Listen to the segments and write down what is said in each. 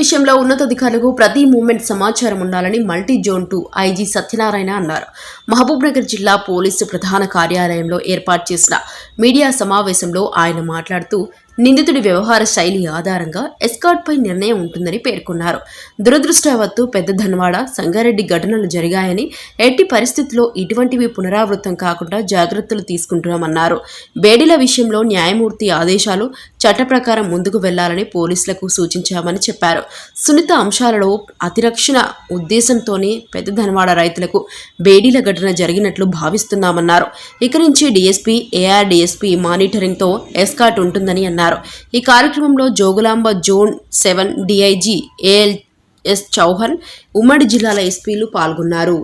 విషయంలో ఉన్నతాధికారులకు ప్రతి మూమెంట్ సమాచారం ఉండాలని multi zone two IG Satyanarayana అన్నారు. మహబూబ్ నగర్ జిల్లా పోలీసు ప్రధాన కార్యాలయంలో ఏర్పాటు చేసిన మీడియా సమావేశంలో ఆయన మాట్లాడుతూ నిందితుడి వ్యవహార శైలి ఆధారంగా ఎస్కాట్పై నిర్ణయం ఉంటుందని పేర్కొన్నారు. దురదృష్టవత్తు పెద్ద ధన్వాడ సంగారెడ్డి ఘటనలు జరిగాయని ఎట్టి పరిస్థితుల్లో ఇటువంటివి పునరావృతం కాకుండా జాగ్రత్తలు తీసుకుంటున్నామన్నారు. బేడీల విషయంలో న్యాయమూర్తి ఆదేశాలు చట్ట ప్రకారం ముందుకు వెళ్ళాలని పోలీసులకు సూచించామని చెప్పారు. సున్నిత అంశాలలో అతిరక్షణ ఉద్దేశంతోనే పెద్ద ధనవాడ రైతులకు బేడీల ఘటన జరిగినట్లు భావిస్తున్నామన్నారు. ఇక నుంచి డీఎస్పీ ఏఆర్డీఎస్పీ మానిటరింగ్తో ఎస్కాట్ ఉంటుందని అన్నారు. ఈ కార్యక్రమంలో Jogulamba zone seven DIG ALS Chauhan ఉమ్మడి జిల్లాల ఎస్పీలు పాల్గొన్నారు.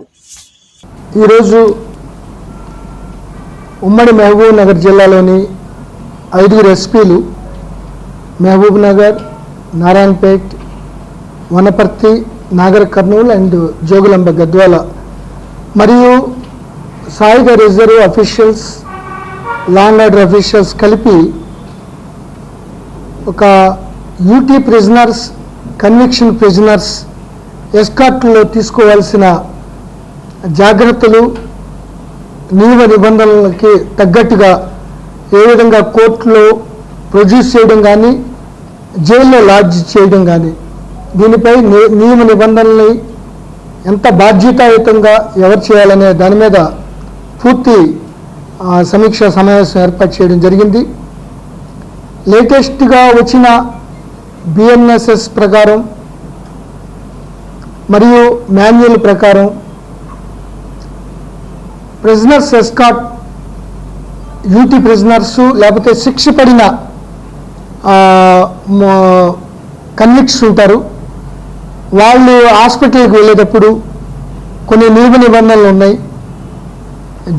ఈరోజు ఉమ్మడి మహబూబ్ నగర్ జిల్లాలోని ఐదుగురు ఎస్పీలు మహబూబ్ నగర్ నారాయణపేట్ వనపర్తి నాగర్ కర్నూలు అండ్ జోగులంబ గద్వాల. మరియు సాయుధ reserve officials law and order officials కలిపి ఒక యూటీ ప్రిజనర్స్ కన్విక్షన్ ప్రిజనర్స్ ఎస్కాట్లో తీసుకోవాల్సిన జాగ్రత్తలు నియమ నిబంధనలకి తగ్గట్టుగా ఏ విధంగా కోర్టులో ప్రొడ్యూస్ చేయడం కానీ జైల్లో లాడ్జ్ చేయడం కానీ దీనిపై నియమ నిబంధనల్ని ఎంత బాధ్యతాయుతంగా ఎవరు చేయాలనే దాని మీద పూర్తి సమీక్ష సమావేశం ఏర్పాటు చేయడం జరిగింది. లేటెస్ట్గా వచ్చిన బిఎన్ఎస్ఎస్ ప్రకారం మరియు మాన్యువల్ ప్రకారం ప్రిజనర్స్ ఎస్కాట్ యూటీ ప్రిజనర్సు లేకపోతే శిక్ష పడిన కన్విక్ట్స్ ఉంటారు. వాళ్ళు హాస్పిటల్కి వెళ్ళేటప్పుడు కొన్ని నియమ నిబంధనలు ఉన్నాయి.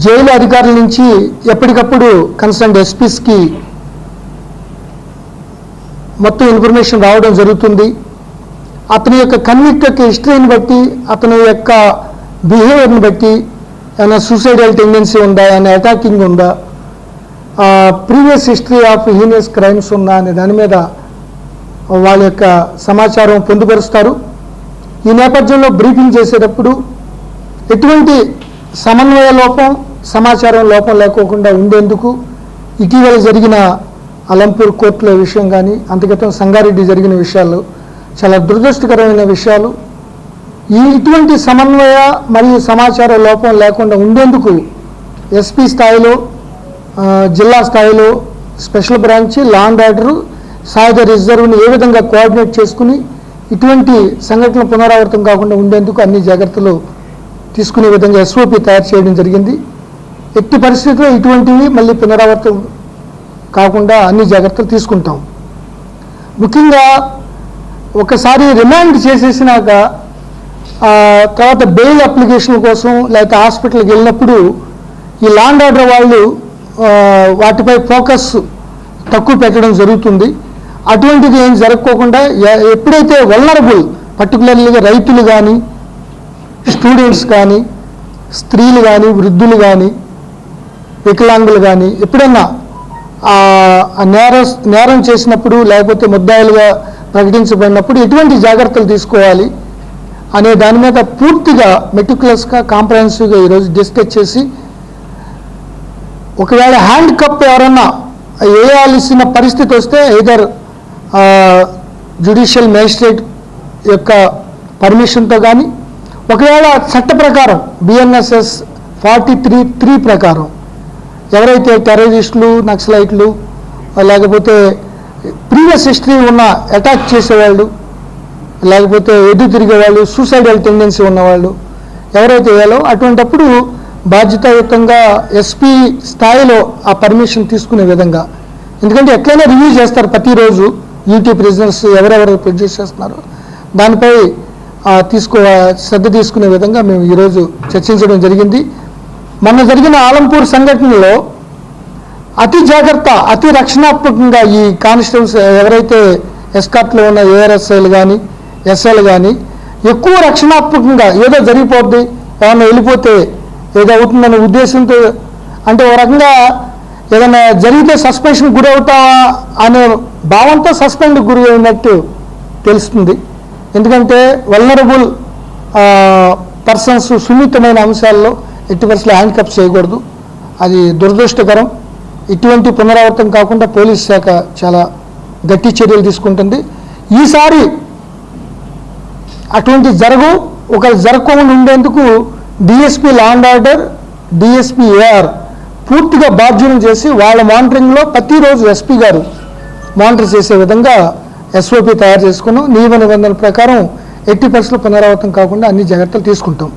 జైలు అధికారుల నుంచి ఎప్పటికప్పుడు కన్సర్న్ ఎస్పీస్కి మొత్తం ఇన్ఫర్మేషన్ రావడం జరుగుతుంది. అతని యొక్క కన్విక్ట్ యొక్క హిస్టరీని బట్టి అతని యొక్క బిహేవియర్ని బట్టి ఏమైనా సూసైడల్ టెండెన్సీ ఉందా? ఏమైనా అటాకింగ్ ఉందా? Previous history of heinous crimes ఉందా అనే దాని మీద వాళ్ళ యొక్క సమాచారం పొందుపరుస్తారు. ఈ నేపథ్యంలో బ్రీఫింగ్ చేసేటప్పుడు ఎటువంటి సమన్వయ లోపం సమాచారం లోపం లేకోకుండా ఉండేందుకు ఇటీవల జరిగిన అలంపూర్ కోర్టుల విషయం కానీ అంతగతం సంగారెడ్డి జరిగిన విషయాలు చాలా దురదృష్టకరమైన విషయాలు. ఈ ఇటువంటి సమన్వయ మరియు సమాచార లోపం లేకుండా ఉండేందుకు ఎస్పీ స్థాయిలో జిల్లా స్థాయిలో special branch law and order order సాయుధ రిజర్వ్ని ఏ విధంగా కోఆర్డినేట్ చేసుకుని ఇటువంటి సంఘటనలు పునరావృతం కాకుండా ఉండేందుకు అన్ని జాగ్రత్తలు తీసుకునే విధంగా ఎస్ఓపి తయారు చేయడం జరిగింది. ఎట్టి పరిస్థితుల్లో ఇటువంటివి మళ్ళీ పునరావృతం కాకుండా అన్ని జాగ్రత్తలు తీసుకుంటాం. ముఖ్యంగా ఒకసారి రిమాండ్ చేసేసినాక తర్వాత బెయిల్ అప్లికేషన్ కోసం లేకపోతే హాస్పిటల్కి వెళ్ళినప్పుడు ఈ లాండ్ ఆర్డర్ వాళ్ళు వాటిపై ఫోకస్ తక్కువ పెట్టడం జరుగుతుంది. అటువంటిది ఏం జరగకోకుండా ఎప్పుడైతే వల్నరబుల్ పర్టికులర్లీగా రైతులు కానీ స్టూడెంట్స్ కానీ స్త్రీలు కానీ వృద్ధులు కానీ వికలాంగులు కానీ ఎప్పుడన్నా ఆ నేరం నేరం చేసినప్పుడు లేకపోతే ముద్దాయిలుగా ప్రకటించబడినప్పుడు ఎటువంటి జాగ్రత్తలు తీసుకోవాలి అనే దాని మీద పూర్తిగా మెటికులస్గా కాంప్రహెన్సివ్గా ఈరోజు డిస్కస్ చేసి ఒకవేళ హ్యాండ్ కప్ ఎవరన్నా వేయాల్సిన పరిస్థితి వస్తే ఇదర్ జ్యుడిషియల్ మేజిస్ట్రేట్ యొక్క పర్మిషన్తో కానీ ఒకవేళ చట్ట ప్రకారం బిఎన్ఎస్ఎస్ ఫార్టీ త్రీ త్రీ ప్రకారం ఎవరైతే టెర్రరిస్టులు నక్సలైట్లు లేకపోతే ప్రీవియస్ హిస్టరీ ఉన్న అటాక్ చేసేవాళ్ళు లేకపోతే ఎదు తిరిగేవాళ్ళు సూసైడల్ టెండెన్సీ ఉన్నవాళ్ళు ఎవరైతే వేయాలో అటువంటప్పుడు బాధ్యతాయుతంగా ఎస్పీ స్థాయిలో ఆ పర్మిషన్ తీసుకునే విధంగా. ఎందుకంటే ఎట్లయినా రివ్యూ చేస్తారు ప్రతిరోజు యూటీ ప్రిజనర్స్ ఎవరెవరు ప్రొడ్యూస్ చేస్తున్నారో. దానిపై తీసుకో శ్రద్ధ తీసుకునే విధంగా మేము ఈరోజు చర్చించడం జరిగింది. మొన్న జరిగిన ఆలంపూర్ సంఘటనలో అతి జాగ్రత్త అతి రక్షణాత్మకంగా ఈ కానిస్టేబుల్స్ ఎవరైతే ఎస్కాట్లో ఉన్న ఏఆర్ఎస్ఐలు కానీ ఎస్ఐలు కానీ ఎక్కువ రక్షణాత్మకంగా ఏదో జరిగిపోద్ది ఏమైనా వెళ్ళిపోతే ఏదో అవుతుందనే ఉద్దేశంతో అంటే ఒక రకంగా ఏదైనా జరిగితే సస్పెన్షన్ గురవుతావా అనే భావంతో సస్పెండ్ గురి అయినట్టు తెలుస్తుంది. ఎందుకంటే వల్నరబుల్ పర్సన్స్ సున్నితమైన అంశాల్లో ఎట్టి పరిస్థితుల్లో హ్యాండ్కప్ చేయకూడదు. అది దురదృష్టకరం. ఇటువంటి పునరావృతం కాకుండా పోలీస్ శాఖ చాలా గట్టి చర్యలు తీసుకుంటుంది. ఈసారి అటువంటి జరగవు ఒక జరగకుండా ఉండేందుకు DSP law and order DSP AR పూర్తిగా బాధ్యులను చేసి వాళ్ళ మానిటరింగ్లో ప్రతిరోజు ఎస్పీ గారు మానిటర్ చేసే విధంగా ఎస్ఓపి తయారు చేసుకున్నాం. నియమ నిబంధనల ప్రకారం ఎట్టి పరిస్థితులు పునరావృతం కాకుండా అన్ని జాగ్రత్తలు తీసుకుంటాం.